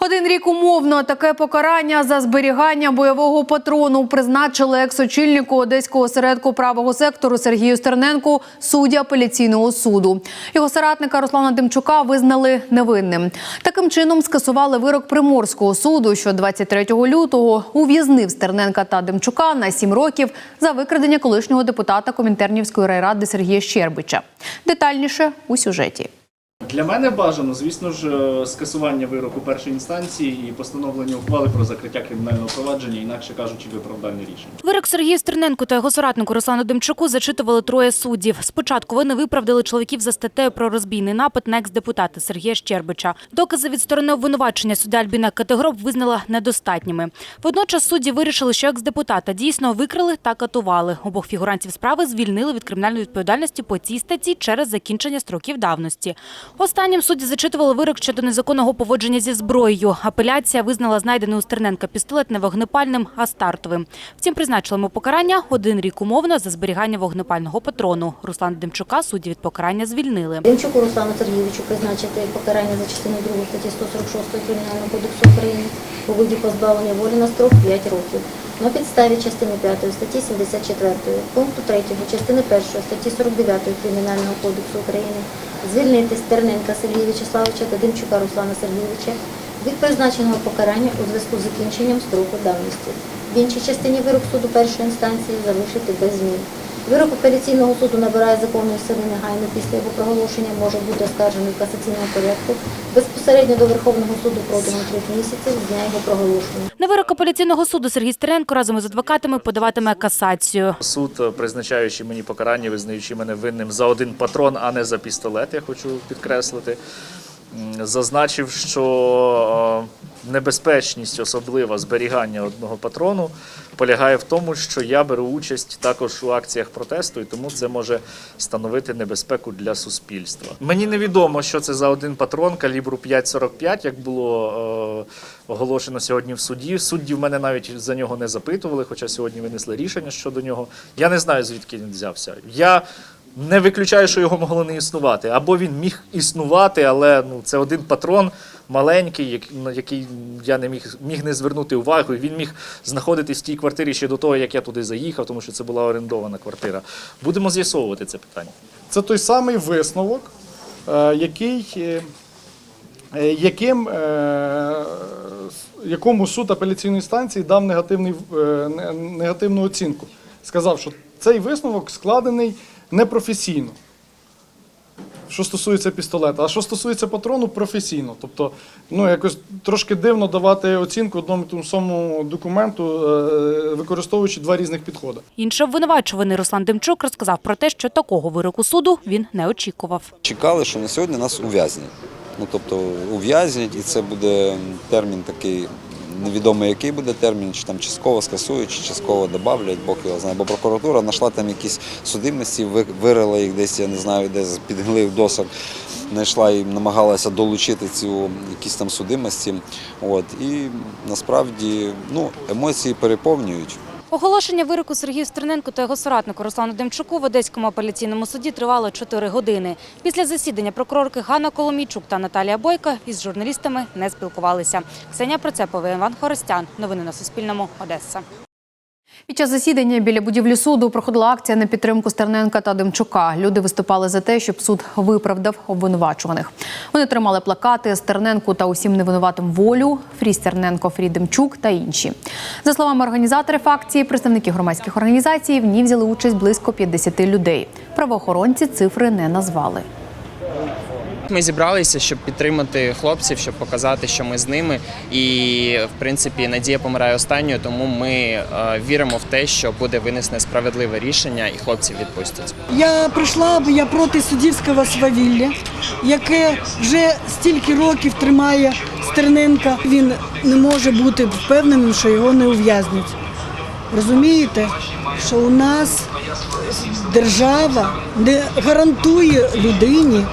Один рік умовно таке покарання за зберігання бойового патрону призначили екс-очільнику одеського осередку правого сектору Сергію Стерненку судді апеляційного суду. Його соратника Руслана Демчука визнали невинним. Таким чином скасували вирок приморського суду, що 23 лютого ув'язнив Стерненка та Демчука на 7 років за викрадення колишнього депутата Комінтернівської райради Сергія Щербича. Детальніше у сюжеті. Для мене бажано, звісно ж, скасування вироку першої інстанції і постановлення ухвали про закриття кримінального провадження, інакше кажучи, виправдальне рішення. Вирок Сергію Стерненку та його соратнику Руслану Демчуку зачитували троє суддів. Спочатку вони виправдали чоловіків за статтею про розбійний напад на екс-депутата Сергія Щербича. Докази від сторони обвинувачення суддя Альбіна Категроб визнала недостатніми. Водночас судді вирішили, що екс-депутата дійсно викрили та катували. Обох фігурантів справи звільнили від кримінальної відповідальності по цій статті через закінчення строків давності. Останнім судді зачитували вирок щодо незаконного поводження зі зброєю. Апеляція визнала знайдений у Стерненка пістолет не вогнепальним, а стартовим. Втім, призначили йому покарання один рік умовно за зберігання вогнепального патрону. Руслана Демчука судді від покарання звільнили. Демчуку Руслану Сергійовичу призначити покарання за частиною 2 статті 146 Кримінального кодексу України у виді позбавлення волі на строк 5 років. На підставі частини 5 статті 74, пункту 3 частини 1 статті 49 Кримінального кодексу України звільнити Стерненка Сергія Вячеславовича та Демчука Руслана Сергійовича від призначеного покарання у зв'язку з закінченням строку давності. В іншій частині вирок суду першої інстанції залишити без змін. Вирок апеляційного суду набирає законної сили негайно після його проголошення, може бути оскаржений в касаційному порядку безпосередньо до Верховного суду протягом трьох місяців з дня його проголошення. На вирок апеляційного суду Сергій Стеренко разом із адвокатами подаватиме касацію. Суд, е, призначаючи мені покарання, визнаючи мене винним за один патрон, а не за пістолет, я хочу підкреслити, зазначив, що е, небезпечність, особлива зберігання одного патрону, полягає в тому, що я беру участь також у акціях протесту, і тому це може становити небезпеку для суспільства. Мені невідомо, що це за один патрон калібру 5,45, як було е, оголошено сьогодні в суді. Судді в мене навіть за нього не запитували, хоча сьогодні винесли рішення щодо нього. Я не знаю, звідки він взявся. Я не виключаю, що його могло не існувати. Або він міг існувати, але ну, це один патрон маленький, на який я не міг, міг не звернути увагу. Він міг знаходитись в тій квартирі ще до того, як я туди заїхав, тому що це була орендована квартира. Будемо з'ясовувати це питання. Це той самий висновок, е, який, е, е, яким, якому суд апеляційної станції дав негативний, негативну оцінку. Сказав, що цей висновок складений непрофесійно. Що стосується пістолета, а що стосується патрону, професійно. Тобто, ну якось трошки дивно давати оцінку одному тому самому документу, е, використовуючи два різних підходи. Інший обвинувачуваний Руслан Демчук розказав про те, що такого вироку суду він не очікував. Чекали, що на сьогодні нас ув'язнять. Ну тобто ув'язнять, і це буде термін такий. Невідомо, який буде термін, чи там частково скасують, чи частково додавлять, Бог його знає. Бо прокуратура знайшла там якісь судимості, ви- вирила їх десь, я не знаю, де під глив досок знайшла і намагалася долучити цю якісь там судимості. От і насправді ну, емоції переповнюють. Оголошення вироку Сергію Стерненку та його соратнику Руслану Демчуку в Одеському апеляційному суді тривало 4 години. Після засідання прокурорки Ганна Коломійчук та Наталія Бойко із журналістами не спілкувалися. Ксенія Процепова, Іван Хоростян. Новини на Суспільному. Одеса. Під час засідання біля будівлі суду проходила акція на підтримку Стерненка та Демчука. Люди виступали за те, щоб суд виправдав обвинувачуваних. Вони тримали плакати Стерненку та усім невинуватим волю, Фрі Стерненко, Фрі Демчук та інші. За словами організаторів акції, представники громадських організацій в ній взяли участь близько 50 людей. Правоохоронці цифри не назвали. Ми зібралися, щоб підтримати хлопців, щоб показати, що ми з ними. І в принципі надія помирає останньою, тому ми е, віримо в те, що буде винесене справедливе рішення і хлопців відпустять. Я прийшла, бо я проти суддівського свавілля, яке вже стільки років тримає Стерненка. Він не може бути впевненим, що його не ув'язнять. Розумієте, що у нас держава не гарантує людині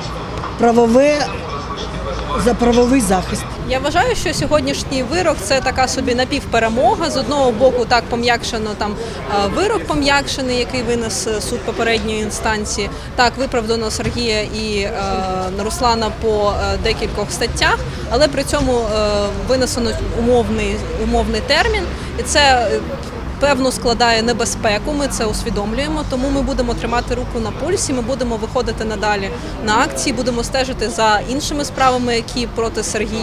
правове за правовий захист. Я вважаю, що сьогоднішній вирок це така собі напівперемога. З одного боку, так пом'якшено там е, вирок пом'якшений, який винес е, суд попередньої інстанції. Так виправдано Сергія і е, Руслана по е, декількох статтях, але при цьому е, винесено умовний умовний термін, і це. Певно, складає небезпеку, ми це усвідомлюємо, тому ми будемо тримати руку на пульсі. Ми будемо виходити надалі на акції, будемо стежити за іншими справами, які проти Сергія